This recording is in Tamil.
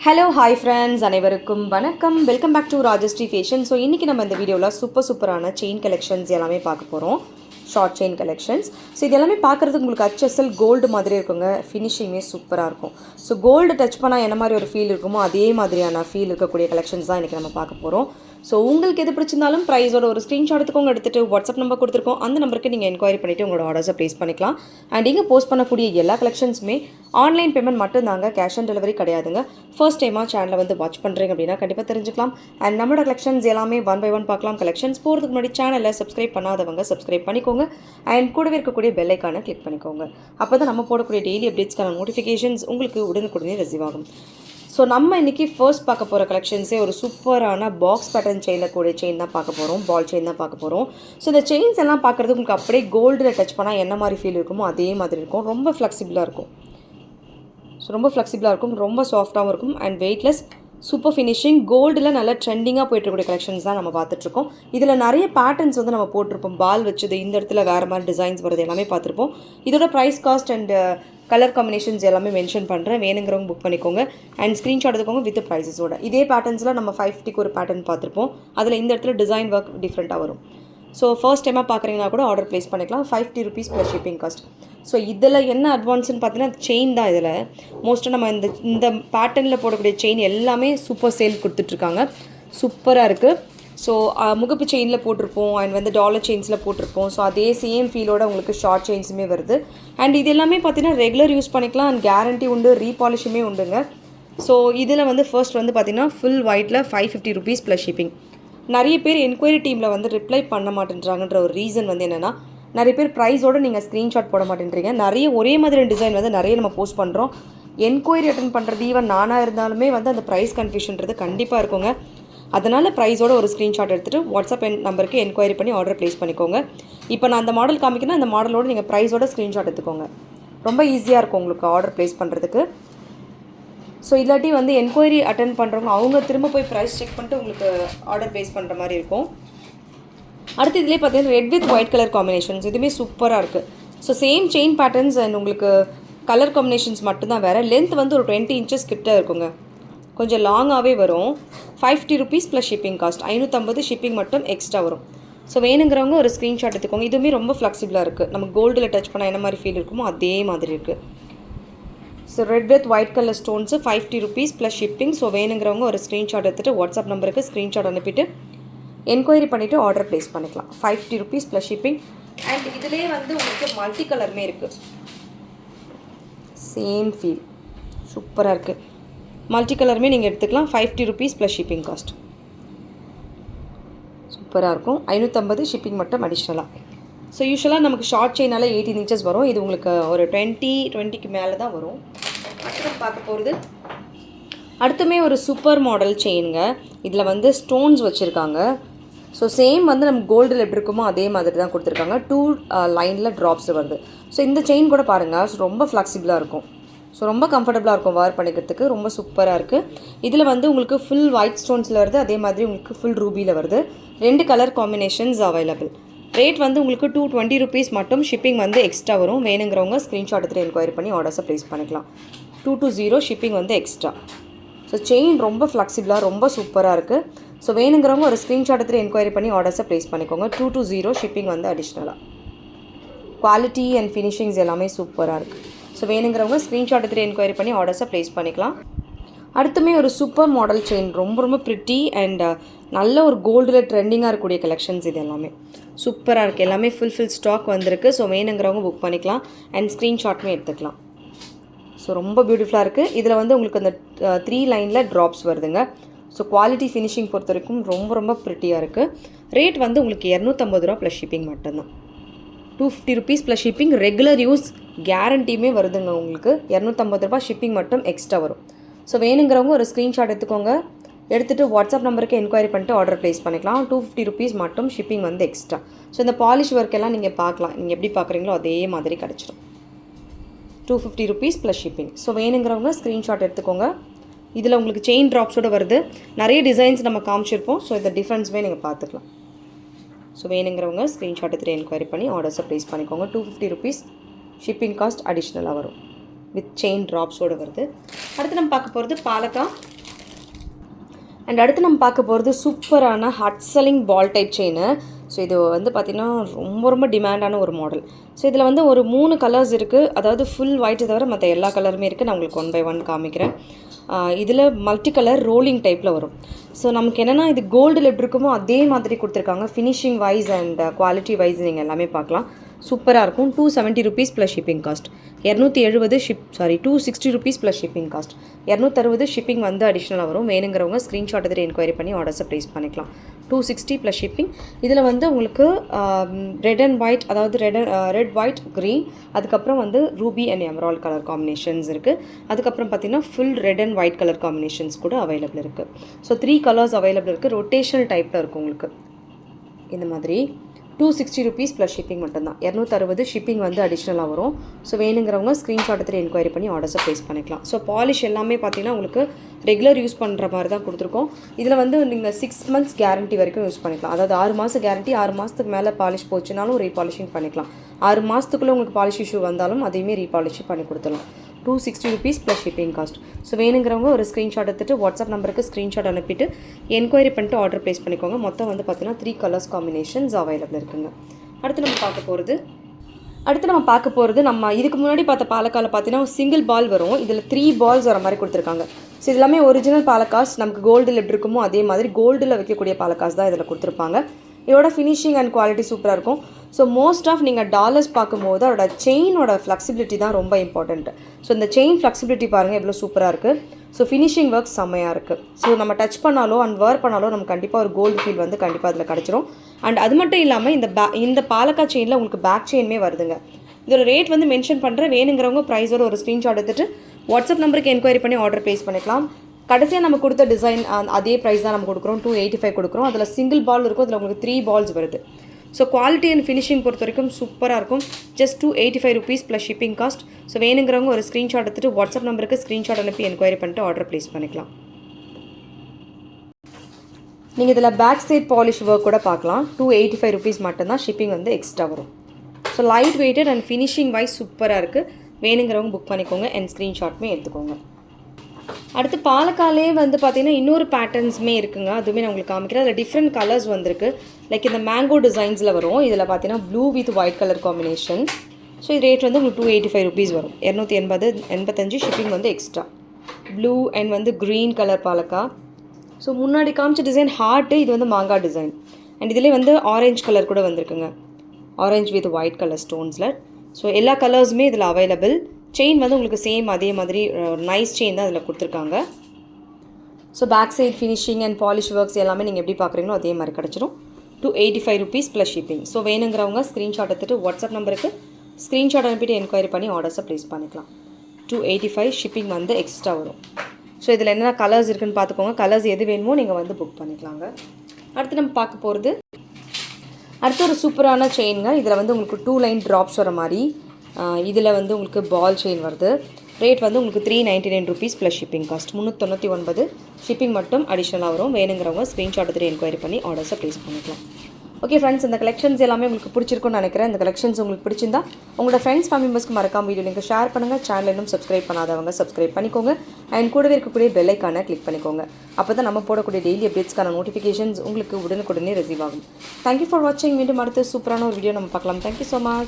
ஹலோ ஹாய் ஃப்ரெண்ட்ஸ் அனைவருக்கும் வணக்கம். Welcome back to Rajashree fashion so இன்றைக்கி நம்ம இந்த வீடியோவில் சூப்பர் சூப்பரான செயின் கலெக்ஷன்ஸ் எல்லாமே பார்க்க போகிறோம் ஷார்ட் செயின் கலெக்ஷன்ஸ் ஸோ இது எல்லாமே பார்க்குறதுக்கு உங்களுக்கு ஹச்எஸ்எல் கோல்டு மாதிரி இருக்குங்க. ஃபினிஷிங்கே சூப்பராக இருக்கும். ஸோ கோல்டு டச் பண்ணால் என்ன மாதிரி ஒரு ஃபீல் இருக்குமோ அதே மாதிரியான ஃபீல் இருக்கக்கூடிய கலெக்ஷன்ஸ் தான் இன்றைக்கி நம்ம பார்க்க போகிறோம் ஸோ உங்களுக்கு எது பிடிச்சிருந்தாலும் ப்ரைஸோட ஒரு ஸ்க்ரீன்ஷாட் எடுத்துக்கோங்க. எடுத்துகிட்டு வாட்ஸ்அப் நம்பர் கொடுத்துருக்கோம். அந்த நம்பருக்கு நீங்கள் என்கொயரி பண்ணிவிட்டு உங்களோட ஆர்டர்ஸை ப்ளேஸ் பண்ணிக்கலாம். அண்ட் இங்கே போஸ்ட் பண்ணக்கூடிய எல்லா கலெக்ஷன்ஸுமே ஆன்லைன் பேமெண்ட் மட்டும்தாங்க கேஷ் ஆன் டெலிவரி கிடையாதுங்க. ஃபர்ஸ்ட் டைமாக சேனலை வந்து வாட்ச் பண்ணுறீங்க அப்படின்னா கண்டிப்பாக தெரிஞ்சுக்கலாம். அண்ட் நம்மளோட கலெக்ஷன்ஸ் எல்லாமே ஒன் பை ஒன் பார்க்கலாம். கலெக்ஷன்ஸ் போகிறதுக்கு முன்னாடி சேனலை சப்ஸ்கிரைப் பண்ணாதவங்க சப்ஸ்கிரைப் பண்ணிக்கோங்க. அண்ட் கூடவே இருக்கக்கூடிய பெல் ஐக்கானை கிளிக் பண்ணிக்கோங்க. அப்போ தான் நம்ம போடக்கூடிய டெய்லி அப்டேட்ஸ்க்கான நோட்டிஃபிகேஷன்ஸ் உங்களுக்கு உடனுக்குடனே ரிசீவ் ஆகும். ஸோ நம்ம இன்றைக்கி ஃபர்ஸ்ட் பார்க்க போகிற கலெக்ஷன்ஸே ஒரு சூப்பரான பாக்ஸ் பேட்டர்ன் செயினில் கூடிய செயின் தான் பார்க்க போகிறோம் பால் செயின் தான் பார்க்க போகிறோம் ஸோ இந்த செயின்ஸ் எல்லாம் பார்க்குறது உங்களுக்கு அப்படியே கோல்டில் டச் பண்ணால் என்ன மாதிரி ஃபீல் இருக்குமோ அதே மாதிரி இருக்கும். ரொம்ப ஃப்ளெக்சிபிளாக இருக்கும். ஸோ ரொம்ப ஃப்ளெக்சிபிளாக இருக்கும். ரொம்ப சாஃப்டாகவும் இருக்கும். அண்ட் வெயிட்லெஸ் சூப்பர் ஃபினிஷிங் கோல்டில் நல்ல ட்ரெண்டிங்காக போயிட்டு இருக்கக்கூடிய கலெக்ஷன்ஸ் தான் நம்ம பார்த்துட்ருக்கோம் இதில் நிறைய பேட்டர்ன்ஸ் வந்து நம்ம போட்டிருப்போம். பால் வச்சது இந்த இடத்துல வேறு மாதிரி டிசைன்ஸ் வருது எல்லாமே பார்த்துருப்போம். இதோட price cost and colour combinations எல்லாமே மென்ஷன் பண்ணுறேன் வேணுங்கிறவங்க புக் பண்ணிக்கோங்க. அண்ட் ஸ்க்ரீன்ஷாட் எடுத்துக்கோங்க வித் ப்ரைஸஸோட இதே பேட்டர்ன்ஸில் நம்ம ஃபைவ் ஃபிஃப்டிக்கு ஒரு பேட்டர்ன் பார்த்துருப்போம். அதில் இந்த இடத்துல டிசைன் ஒர்க் டிஃப்ரெண்ட்டாக வரும். ஸோ ஃபர்ஸ்ட் டைமாக பார்க்குறீங்கன்னா கூட ஆர்டர் ப்ளேஸ் பண்ணிக்கலாம். Five fifty rupees plus shipping cost so இதில் என்ன அட்வான்ஸ்னு பார்த்தீங்கன்னா செயின் தான் இதில். மோஸ்ட்டாக நம்ம இந்த இந்த பேட்டர்னில் போடக்கூடிய செயின் எல்லாமே சூப்பர் சேல் கொடுத்துட்ருக்காங்க சூப்பராக இருக்குது ஸோ முகப்பு செயினில் போட்டிருப்போம். அண்ட் வந்து டாலர் செயின்ஸில் போட்டிருப்போம். ஸோ அதே சேம் ஃபீலோட உங்களுக்கு ஷார்ட் செயின்ஸுமே வருது. அண்ட் இது எல்லாமே பார்த்தீங்கன்னா ரெகுலர் யூஸ் பண்ணிக்கலாம். அண்ட் கேரண்டி உண்டு ரீபாலிஷுமே உண்டுங்க. ஸோ இதில் வந்து ஃபர்ஸ்ட் வந்து பார்த்தீங்கன்னா ஃபுல் ஒயிட்டில் five fifty rupees plus shipping நிறைய பேர் என்கொயரி டீமில் வந்து ரிப்ளை பண்ண மாட்டேன்றாங்கன்ற ஒரு ரீசன் வந்து என்னென்னா நிறைய பேர் ப்ரைஸோடு நீங்கள் ஸ்க்ரீன்ஷாட் போட மாட்டேன்றீங்க. நிறைய ஒரே மாதிரி டிசைன் வந்து நிறைய நம்ம போஸ்ட் பண்ணுறோம் என்கொயரி அட்டன் பண்ணுறது ஈவன் நானாக இருந்தாலுமே வந்து அந்த ப்ரைஸ் கன்ஃபியூஷன்றது கண்டிப்பாக இருக்குங்க. அதனால் ப்ரைஸோட ஒரு ஸ்க்ரீன்ஷாட் எடுத்துகிட்டு வாட்ஸ்அப் என் நம்பருக்கு என்கொயரி பண்ணி ஆர்டர் ப்ளேஸ் பண்ணிக்கோங்க. இப்போ நான் அந்த மாடல் காமிக்கணும் அந்த மாடலோட நீங்கள் ப்ரைஸோட ஸ்க்ரீன்ஷாட் எடுத்துக்கோங்க. ரொம்ப ஈஸியாக இருக்கும் உங்களுக்கு ஆர்டர் ப்ளேஸ் பண்ணுறதுக்கு ஸோ இல்லாட்டி வந்து என்கொயரி அட்டன் பண்ணுறவங்க அவங்க திரும்ப போய் ப்ரைஸ் செக் பண்ணிட்டு உங்களுக்கு ஆர்டர் ப்ளேஸ் பண்ணுற மாதிரி இருக்கும். அடுத்து இதிலே பார்த்தீங்கன்னா red with white colour combinations இதுவுமே சூப்பராக இருக்குது so same chain patterns and உங்களுக்கு கலர் காம்பினேஷன்ஸ் மட்டும்தான் வேறு. லென்த் வந்து ஒரு டுவெண்ட்டி இன்ச்சஸ் கிட்ட இருக்குங்க. கொஞ்சம் லாங்காகவே வரும். Five fifty rupees plus shipping cost ஐநூற்றம்பது ஷிப்பிங் மட்டும் எக்ஸ்ட்ரா வரும். ஸோ வேணுங்கிறவங்க ஒரு ஸ்க்ரீன்ஷாட் எடுத்துக்கோங்க. இதுவுமே ரொம்ப ஃப்ளெக்சிபிளாக இருக்குது நம்ம கோல்டில் டச் பண்ணால் என்ன மாதிரி ஃபீல் இருக்குமோ அதே மாதிரி இருக்குது so red with white colour stones five fifty rupees plus shipping so வேணுங்கிறவங்க ஒரு ஸ்க்ரீன்ஷாட் எடுத்துகிட்டு வாட்ஸ்அப் நம்பருக்கு ஸ்க்ரீன்ஷாட் அனுப்பிட்டு என்கொயரி பண்ணிவிட்டு ஆர்டர் ப்ளேஸ் பண்ணிக்கலாம். Five fifty rupees plus shipping and இதிலே வந்து உங்களுக்கு மல்டி கலருமே இருக்குது சேம் ஃபீல் சூப்பராக இருக்குது மல்டி கலருமே நீங்கள் எடுத்துக்கலாம். Fifty rupees plus shipping cost சூப்பராக இருக்கும். ஐநூற்றம்பது ஷிப்பிங் மட்டும் அடிஷ்னலாக ஸோ யூஸ்வலாக நமக்கு ஷார்ட் செயினால் எயிட்டீன் இன்ச்சஸ் வரும். இது உங்களுக்கு ஒரு டுவெண்ட்டி டுவெண்ட்டிக்கு மேலே தான் வரும். அடுத்து பார்க்க போகிறது அடுத்துமே ஒரு சூப்பர் மாடல் செயினுங்க இதில் வந்து ஸ்டோன்ஸ் வச்சுருக்காங்க. ஸோ சேம் வந்து நம்ம கோல்டில் எப்படி இருக்குமோ அதே மாதிரி தான் கொடுத்துருக்காங்க. டூ uh, லைனில் ட்ராப்ஸ் வருது. ஸோ இந்த செயின் கூட பாருங்கள் ரொம்ப ஃப்ளெக்சிபிளாக இருக்கும். ஸோ ரொம்ப கம்ஃபர்டபுளாக இருக்கும் வேர் பண்ணிக்கிறதுக்கு. ரொம்ப சூப்பராக இருக்குது இதில் வந்து உங்களுக்கு ஃபுல் ஒயிட் ஸ்டோன்ஸில் வருது. அதே மாதிரி உங்களுக்கு ஃபுல் ரூபியில் வருது. ரெண்டு கலர் காம்பினேஷன்ஸ் அவைலபிள் ரேட் வந்து உங்களுக்கு டூ டுவெண்ட்டி ருபீஸ் மட்டும். ஷிப்பிங் வந்து எக்ஸ்ட்ரா வரும். வேணுங்கிறவங்க ஸ்க்ரீன்ஷாட் எடுத்து என்கொயரி பண்ணி ஆர்டர்ஸை ப்ளேஸ் பண்ணிக்கலாம். டூ டூ ஜீரோ ஷிப்பிங் வந்து எக்ஸ்ட்ரா ஸோ செயின் ரொம்ப ஃப்ளெக்சிபிளாக ரொம்ப சூப்பராக இருக்குது ஸோ வேணுங்கிறவங்க ஒரு ஸ்க்ரீன்ஷாட் எடுத்து என்கொயரி பண்ணி ஆர்டர்ஸை ப்ளேஸ் பண்ணிக்கோங்க. டூ டூ ஜீரோ ஷிப்பிங் வந்து அடிஷ்னலாக குவாலிட்டி அண்ட் ஃபினிஷிங்ஸ் எல்லாமே சூப்பராக இருக்குது ஸோ வேணுங்கிறவங்க ஸ்க்ரீன்ஷாட் எடுத்துகிட்டு என்கொயரி பண்ணி ஆர்டர்ஸை ப்ளேஸ் பண்ணிக்கலாம். அடுத்துமே ஒரு சூப்பர் மாடல் செயின் ரொம்ப ரொம்ப ப்ரிட்டி அண்ட் uh, நல்ல ஒரு கோல்டில் ட்ரெண்டிங்காக இருக்கக்கூடிய கலெக்ஷன்ஸ் இது எல்லாமே. சூப்பராக இருக்குது எல்லாமே ஃபுல் ஃபில் ஸ்டாக் வந்திருக்கு. ஸோ வேணுங்கிறவங்க புக் பண்ணிக்கலாம் அண்ட் ஸ்க்ரீன்ஷாட்டுமே எடுத்துக்கலாம். ஸோ ரொம்ப பியூட்டிஃபுல்லாக இருக்குது இதில் வந்து உங்களுக்கு அந்த த்ரீ லைனில் ட்ராப்ஸ் வருதுங்க. ஸோ குவாலிட்டி ஃபினிஷிங் பொறுத்த வரைக்கும் ரொம்ப ரொம்ப ப்ரிட்டியாக இருக்குது ரேட் வந்து உங்களுக்கு இரநூத்தம்பது ரூபா ப்ளஸ் ஷிப்பிங் மட்டும்தான். Two fifty rupees plus shipping regular use கேரண்டியுமே வருதுங்க உங்களுக்கு. இரநூத்தம்பது ரூபா ஷிப்பிங் மட்டும் எக்ஸ்ட்ரா வரும். ஸோ வேணுங்கிறவங்க ஒரு ஸ்க்ரீன்ஷாட் எடுத்துக்கோங்க. எடுத்துகிட்டு வாட்ஸ்அப் நம்பருக்கு என்கொயரி பண்ணிட்டு ஆர்டர் ப்ளேஸ் பண்ணிக்கலாம். டூ ஃபிஃப்டி ருபீஸ் மட்டும் ஷிப்பிங் வந்து எக்ஸ்ட்ரா ஸோ இந்த பாலிஷ் ஒர்க் எல்லாம் நீங்கள் பார்க்கலாம். நீங்கள் எப்படி பார்க்குறீங்களோ அதே மாதிரி கிடச்சிடும் two fifty rupees plus shipping so வேணுங்கிறவங்க ஸ்க்ரீன்ஷாட் எடுத்துக்கோங்க. இதில் உங்களுக்கு செயின் ட்ராப்ஸோடு வருது. நிறைய டிசைன்ஸ் நம்ம காமிச்சிருப்போம். ஸோ இந்த டிஃப்ரென்ஸுமே நீங்கள் பார்த்துக்கலாம். ஸோ வேணுங்கிறவங்க ஸ்க்ரீன்ஷாட் எடுத்துகிட்டு என்கொயரி பண்ணி ஆர்டர்ஸை ப்ளேஸ் பண்ணிக்கோங்க. Two fifty rupees shipping cost அடிஷ்னலாக வரும். வித் செயின் ட்ராப்ஸோடு வருது. அடுத்து நம்ம பார்க்க போகிறது பாலக்கா அண்ட் அடுத்து நம்ம பார்க்க போகிறது சூப்பரான hot selling ball type chain so இது வந்து பார்த்திங்கன்னா ரொம்ப ரொம்ப டிமாண்டான ஒரு மாடல் ஸோ இதில் வந்து ஒரு மூணு கலர்ஸ் இருக்குது அதாவது ஃபுல் ஒயிட் தவிர மற்ற எல்லா கலருமே இருக்குது நான் உங்களுக்கு ஒன் பை ஒன் காமிக்கிறேன். இதில் மல்டி கலர் ரோலிங் டைப்பில் வரும். ஸோ நமக்கு என்னென்னா இது கோல்டில் எப்படி இருக்குமோ அதே மாதிரி கொடுத்துருக்காங்க. Finishing wise and quality uh, wise நீங்கள் எல்லாமே பார்க்கலாம். சூப்பராக இருக்கும். Two seventy rupees plus shipping cost இரநூத்தி எழுபது ship sorry two sixty rupees plus shipping cost இரநூத்தறுபது shipping வந்து அடிஷ்னலாக வரும். வேணுங்கிறவங்க ஸ்க்ரீன்ஷாட் எடுத்து என்கொயரி பண்ணி ஆர்டர்ஸை ப்ளேஸ் பண்ணிக்கலாம். டூ சிக்ஸ்டி ப்ளஸ் ஷிப்பிங் இதில் வந்து உங்களுக்கு ரெட் அண்ட் ஒயிட் அதாவது ரெட் ரெட் ஒயிட் க்ரீன் அதுக்கப்புறம் வந்து ruby and emerald colour combinations இருக்குது அதுக்கப்புறம் பார்த்தீங்கன்னா full red and white colour combinations கூட அவைலபிள் இருக்குது ஸோ த்ரீ கலர்ஸ் அவைலபிள் இருக்குது ரொட்டேஷனல் டைப்பில் இருக்கும் உங்களுக்கு. இந்த மாதிரி. Two sixty rupees plus shipping மட்டும்தான். இரநூத்தறுபது ஷிப்பிங் வந்து அடிஷ்னலாக வரும். ஸோ வேணுங்கிறவங்க ஸ்க்ரீன்ஷாட் எடுத்து என்கொயரி பண்ணி ஆர்டர்ஸை ப்ளேஸ் பண்ணிக்கலாம். ஸோ பாலிஷ் எல்லாமே பார்த்தீங்கன்னா உங்களுக்கு ரெகுலர் யூஸ் பண்ணுற மாதிரி தான் கொடுத்துருக்கோம். இதில் வந்து நீங்கள் சிக்ஸ் மந்த்ஸ் கேரண்டி வரைக்கும் யூஸ் பண்ணிக்கலாம். அதாவது ஆறு மாதம் கேரண்டி ஆறு மாதத்துக்கு மேலே பாலிஷ் போச்சுனாலும் ரீபாலிஷிங் பண்ணிக்கலாம். ஆறு மாதத்துக்குள்ளே உங்களுக்கு பாலிஷ் இஷ்யூ வந்தாலும் அதையுமே ரீபாலிஷ் பண்ணி கொடுத்துடலாம். Two sixty rupees plus shipping cost so வேணுங்கிறவங்க ஒரு ஸ்க்ரீன்ஷாட் எடுத்துட்டு வாட்ஸ்அப் நம்பருக்கு ஸ்க்ரீன்ஷாட் அனுப்பிட்டு என்கொயரி பண்ணிட்டு ஆர்டர் ப்ளேஸ் பண்ணிக்கோங்க. மொத்தம் வந்து பார்த்தீங்கன்னா த்ரீ கலர்ஸ் காம்பினேஷன்ஸ் அவைலபிள் இருக்குங்க. அடுத்து நம்ம பார்க்க போகிறது அடுத்து நம்ம பார்க்க போகிறது நம்ம இதுக்கு முன்னாடி பார்த்த பாலக்காவில் பார்த்தீங்கன்னா சிங்கிள் பால் வரும். இதில் த்ரீ பால்ஸ் வர மாதிரி கொடுத்துருக்காங்க. ஸோ இது எல்லாமே ஒரிஜினல் பாலக்காஸ். நமக்கு கோல்டில் எப்படி இருக்குமோ அதே மாதிரி கோல்டில் வைக்கக்கூடிய பாலக்காஸ் தான் இதில் கொடுத்துருப்பாங்க. இதோட ஃபினிஷிங் அண்ட் குவாலிட்டி சூப்பராக இருக்கும். ஸோ மோஸ்ட் ஆஃப் நீங்கள் டாலர்ஸ் பார்க்கும்போது அதோட செயினோட ஃப்ளெக்சிபிலிட்டி தான் ரொம்ப இம்பார்ட்டண்ட் ஸோ இந்த செயின் ஃப்ளெக்சிபிலிட்டி பாருங்கள் எவ்வளோ சூப்பராக இருக்குது ஸோ ஃபினிஷிங் ஒர்க் செம்மையாக இருக்குது ஸோ நம்ம டச் பண்ணாலோ அண்ட் வேர் பண்ணாலோ நம்ம கண்டிப்பாக ஒரு கோல்டு ஃபீல் வந்து கண்டிப்பாக அதில் கிடச்சிரும். அண்ட் அது மட்டும் இல்லாமல் இந்த பே இந்த பாலக்கா செயினில் உங்களுக்கு பேக் செயினுமே வருதுங்க. இதோட ரேட் வந்து மென்ஷன் பண்ணுறேன் வேணுங்கிறவங்க ப்ரைஸோட ஒரு ஸ்க்ரீன்ஷாட் எடுத்துகிட்டு வாட்ஸ்அப் நம்பருக்கு என்கொயரி பண்ணி ஆர்டர் ப்ளேஸ் பண்ணிக்கலாம். கடைசியாக நம்ம கொடுத்த டிசைன் அதே ப்ரைஸ் தான் நம்ம கொடுக்குறோம். டூ எயிட்டி ஃபைவ் கொடுக்குறோம். அதில் சிங்கிள் பால் இருக்கும். அதில் உங்களுக்கு த்ரீ பால்ஸ் வருது. ஸோ குவாலிட்டி அண்ட் ஃபினிஷிங் பொறுத்த வரைக்கும் சூப்பராக இருக்கும். Just two eighty five rupees plus shipping cost so வேணுங்கிறவங்க ஒரு ஸ்க்ரீன்ஷாட் எடுத்துட்டு வாட்ஸ்அப் நம்பருக்கு ஸ்க்ரீன்ஷாட் அனுப்பி என்கொயரி பண்ணிட்டு ஆர்டர் ப்ளேஸ் பண்ணிக்கலாம். நீங்கள் இதில் பேக் சைட் பாலிஷ் ஒர்க் கூட பார்க்கலாம். டூ எயிட்டி ஃபைவ் ருபீஸ் மட்டும்தான் ஷிப்பிங் வந்து எக்ஸ்ட்ரா வரும். So light weighted and finishing wise சூப்பராக இருக்குது வேணுங்கிறவங்க புக் பண்ணிக்கோங்க அண்ட் ஸ்க்ரீன்ஷாட்டுமே எடுத்துக்கோங்க. அடுத்து பாலக்காலே வந்து பார்த்திங்கன்னா இன்னொரு பேட்டர்ன்ஸுமே இருக்குங்க. அதுவுமே நான் உங்களுக்கு காமிக்கிறேன். அதில் டிஃப்ரெண்ட் கலர்ஸ் வந்திருக்கு. லைக் இந்த மேங்கோ டிசைன்ஸில் வரும். இதில் பார்த்தீங்கன்னா blue with white colour combination so இது ரேட் வந்து உங்களுக்கு டூ எயிட்டி ஃபைவ் ருபீஸ் வரும். இரநூத்தி எண்பது எண்பத்தஞ்சு ஷிப்பிங் வந்து எக்ஸ்ட்ரா ப்ளூ அண்ட் வந்து க்ரீன் கலர் பாலக்கா. ஸோ முன்னாடி காமிச்ச டிசைன் ஹார்ட்டு இது வந்து மாங்காய் டிசைன் அண்ட் இதிலே வந்து ஆரஞ்சு கலர் கூட வந்திருக்குங்க. ஆரஞ்சு வித் ஒயிட் கலர் ஸ்டோன்ஸில் ஸோ எல்லா கலர்ஸுமே இதில் அவைலபிள் செயின் வந்து உங்களுக்கு சேம் அதே மாதிரி நைஸ் செயின் தான் அதில் கொடுத்துருக்காங்க. So back side finishing and polish works எல்லாமே நீங்கள் எப்படி பார்க்குறீங்களோ அதே மாதிரி கிடச்சிரும். Two eighty five rupees plus shipping so வேணுங்கிறவங்க ஸ்க்ரீன்ஷாட் எடுத்துகிட்டு வாட்ஸ்அப் நம்பருக்கு ஸ்க்ரீன்ஷாட் அனுப்பிட்டு என்கொயரி பண்ணி ஆர்டர்ஸை ப்ளேஸ் பண்ணிக்கலாம். டூ எயிட்டி ஃபைவ் ஷிப்பிங் வந்து எக்ஸ்ட்ரா வரும். ஸோ இதில் என்னென்ன கலர்ஸ் இருக்குன்னு பார்த்துக்கோங்க கலர்ஸ் எது வேணுமோ நீங்கள் வந்து புக் பண்ணிக்கலாங்க. அடுத்து நம்ம பார்க்க போகிறது அடுத்து ஒரு சூப்பரான செயினுங்க இதில் வந்து உங்களுக்கு டூ லைன் ட்ராப்ஸ் வர மாதிரி இதில் வந்து உங்களுக்கு பால் செயின் வருது. ரேட் வந்து உங்களுக்கு three ninety nine rupees plus shipping cost முந்நூற்றி ஒன்பது. ஷிப்பிங் மட்டும் அடிஷ்னலாக வரும். வேணுங்கிறவங்க ஸ்க்ரீன்ஷாட் எடுத்துகிட்டு என்கொயரி பண்ணி ஆர்டர்ஸை ப்ளேஸ் பண்ணிக்கலாம். ஓகே ஃப்ரெண்ட்ஸ் இந்த கலெக்ஷன்ஸ் எல்லாமே உங்களுக்கு பிடிச்சிருக்கும்னு நினைக்கிறேன். இந்த கலெக்ஷன்ஸ் உங்களுக்கு பிடிச்சிருந்தா உங்களோட ஃப்ரெண்ட்ஸ் ஃபேமிலி மெம்பர்ஸ்க்கு மறக்காம வீடியோ லிங்க் ஷேர் பண்ணுங்கள் சேனல் இன்னும் சப்ஸ்கிரைப் பண்ணாதவங்க சப்ஸ்கிரைப் பண்ணிக்கோங்க. அண்ட் கூடவே இருக்கக்கூடிய பெல்லைக்கான கிளிக் பண்ணிக்கோங்க. அப்போ தான் நம்ம போடக்கூடிய டெய்லி அப்டேட்ஸ்க்கான நோட்டிஃபிகேஷன்ஸ் உங்களுக்கு உடனுக்குடனே ரிசீவ் ஆகும். தேங்க்யூ ஃபார் வாட்சிங் மீண்டும் அடுத்த சூப்பரான ஒரு வீடியோ நம்ம பார்க்கலாம். Thank you so much